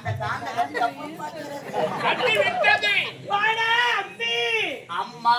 அந்த காந்த கட்டி அம்மா!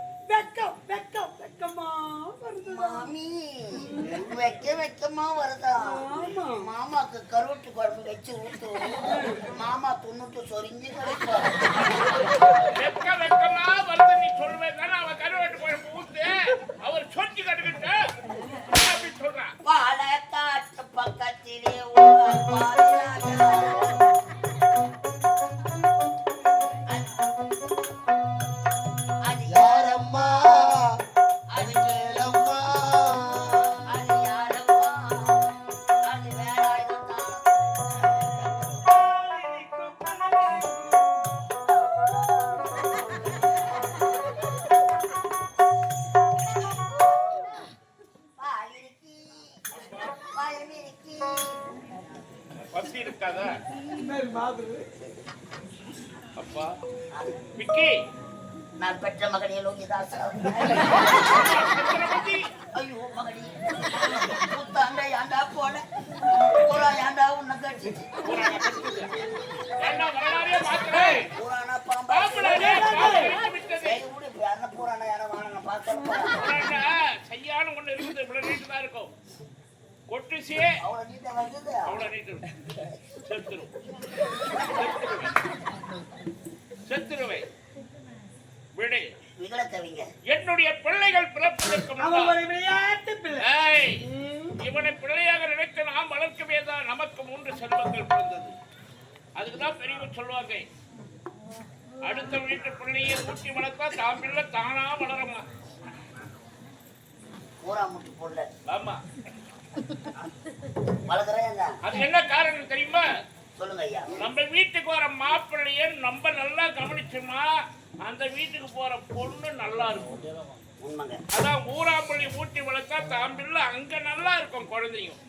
வெக்கம் வெக்கம் வெக்கமா வருது மாமி வெக்க வெக்கமா வருதா? மாமாக்கு கருவட்டு குழம்பு வச்சு ஊத்து. மாமா துண்ணுட்டு சொரிஞ்சு கிடைப்பா வெக்க வெக்கமா வருது நீ சொல்வேன் அவன் கருவட்டு குழம்பு ஊத்து. விக்கி. நான் பெற்ற மகனே லோகிதாசா ஐயோ மகனே. புத்தாண்டை ஆண்டா போல. பூரா ஏண்டா உன்னை கடிச்சிச்சு. ஏண்டா பூரானா பாம்பா. சரி விடு என்ன பூரானா யாரோ வாங்க செய்யான ஒண்ணு இருக்குது. இவ்வளவு நீட்டு தான் இருக்கும். கொட்டுசி அவ்வளோ நீட்டா வந்தது அவ்வளவு நீட்டு. செத்துரும். விடு. விகல கவிங்க என்னுடைய பிள்ளைகள் பிறப்பதற்கு அவன் விளையாட்டு பிள்ளை. இவனை பிள்ளையாக நினைத்து நாம் வளர்க்கவே தான் நமக்கு மூன்று செல்வங்கள் பிறந்தது. அதுக்குதான் பெரியவர் சொல்லுவாங்க அடுத்த வீட்டு பிள்ளையை ஊட்டி வளர்த்தா தான் பிள்ளை தானா வளருமா? பூரா முட்டு போடல. ஆமா. வளர்க்குறேன் அது என்ன காரணம் தெரியுமா? சொல்லுங்க ஐயா. நம்ம வீட்டுக்கு வர மாப்பிள்ளைய நம்ம நல்லா கவனிச்சோமா? அந்த வீட்டுக்கு போற பொண்ணு நல்லா இருக்கும். உண்மைங்க. அதான் ஊராம்பள்ளி ஊட்டி வளர்த்தா தான் பிள்ளை அங்க நல்லா இருக்கும் குழந்தையும்.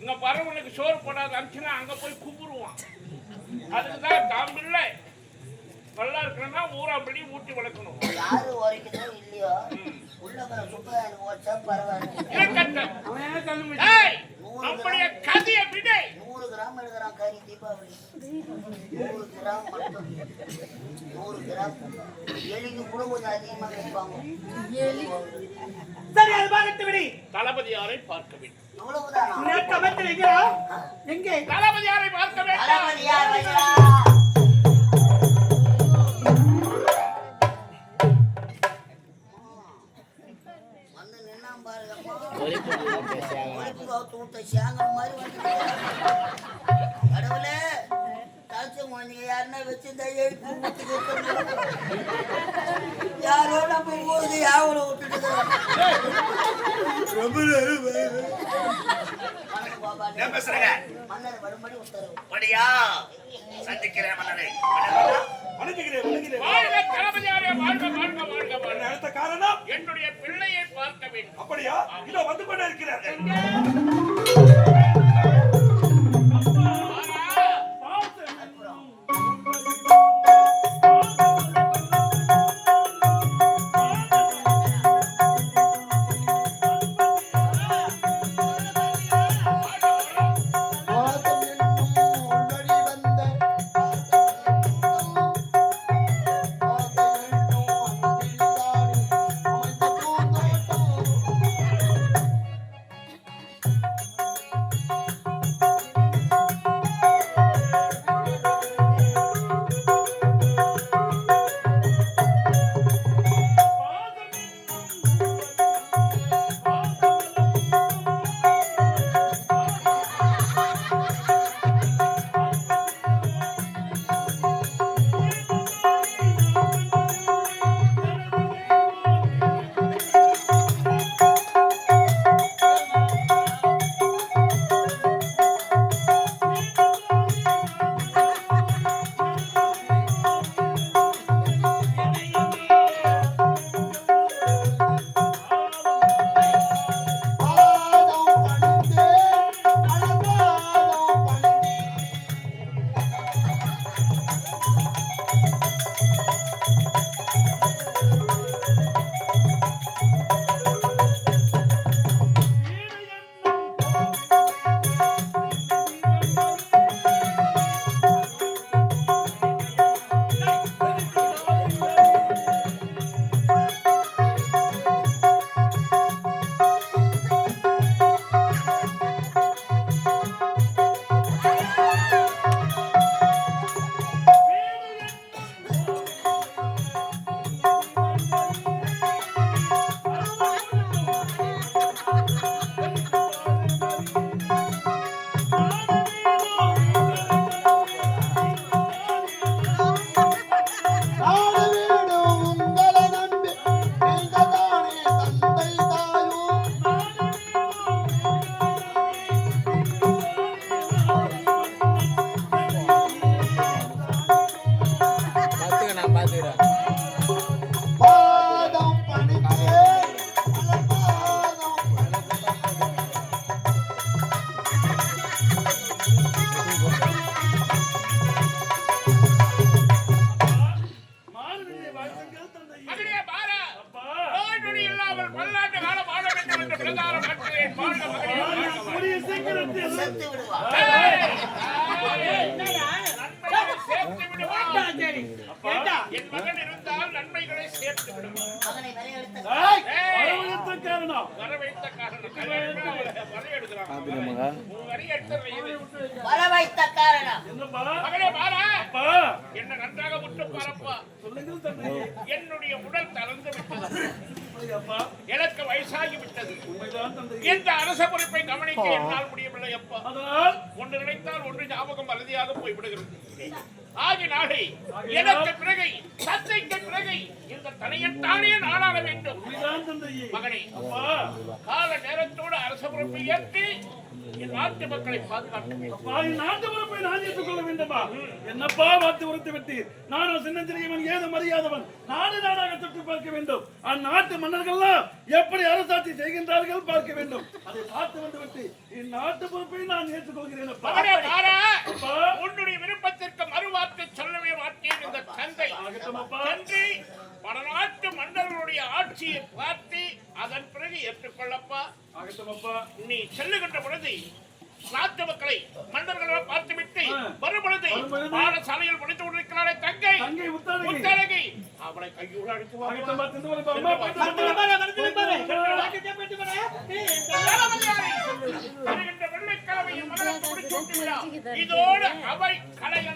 இங்க பறவனுக்கு சோறு போடாத அனுப்பிச்சுன்னா அங்க போய் கும்பிடுவான். அதுக்கு தான் தான் பிள்ளை நல்லா இருக்கணும்னா ஊராம்பள்ளி ஊட்டி வளர்க்கணும். யாரு உரைக்குதோ இல்லையோ நம்முடைய கதையை விடு. கிராம் எழுதுறான் கறி தீபாவளி. நூறு கிராம் மட்டும். நூறு கிராம். எலிக்கு கூட கொஞ்சம் அதிகமா வைப்பாங்க சரி அது பார்த்து விடு. தளபதியாரை பார்க்க வேண்டும். எங்கே? தளபதியாரை பார்க்க வேண்டும். என்ன பேசுறீங்க? மன்னர் வரும்படி உத்தரவு படியா சந்திக்கிறேன் மன்னரை. வணங்குகிறேன் வணங்குகிறேன் வாழ்க தளபதியாரே வாழ்க வாழ்க வாழ்க வாழ்க. அடுத்த காரணம்? என்னுடைய பிள்ளையை பார்க்க வேண்டும். அப்படியா? இதோ வந்து கொண்டு இருக்கிறார். காரணம். வர வைத்த காரணம். என்ன நன்றாக முற்று பாரப்பா என்னுடைய உடல் தளர்ந்து விட்டது. எனக்கு வயசாகி விட்டது உண்மைதான் தந்தை. இந்த அரச பொறுப்பை கவனிக்க என்னால் முடியவில்லை அப்பா ஒன்று நினைத்தால் ஒன்று ஞாபகம் மறதியாக போய்விடுகிறது. ஆகினாலே எனக்கு பிறகு சந்தைக்கு பிறகு இந்த தனையத்தானே நாளாக வேண்டும். மகனே அப்பா. கால நேரத்தோடு அரச பொறுப்பை ஏற்று என் நாட்டு மக்களை பாதுகாக்க ஏற்றுக்கொள்ள வேண்டுமா? என்னப்பா வார்த்தை விட்டு நானும் சின்னஞ்சிறியவன் ஏது மரியாதவன்? நாடு நாடாக தொட்டு பார்க்க வேண்டும். அந்நாட்டு மன்னர்கள்லாம் எப்படி அரசாட்சி செய்கின்றார்கள் பார்க்க வேண்டும். அதை பார்த்து வந்து விட்டு என் நாட்டு பொறுப்பை நான் ஏற்றுக்கொள்கிறேன் உன்னுடைய விருப்பத்திற்கு மறுவார்த்தை சொல்லவே மாட்டேன் இந்த தந்தை. நன்றி வடநாட்டு மன்னர்களுடைய ஆட்சியை பார்த்து அதன் பிறகு ஏற்றுக்கொள்ளப்பா. ஆகட்டும் அப்பா நீ செல்லுகின்ற பொழுது நாட்டு மக்களை மன்னர்களை பார்த்துவிட்டு. வரும் பொழுது பாடசாலையில் முடித்து கொண்டிருக்கிறாளே தங்கை. முத்தழகி அவளை கையோடு விடா. இதோடு அவை கலைய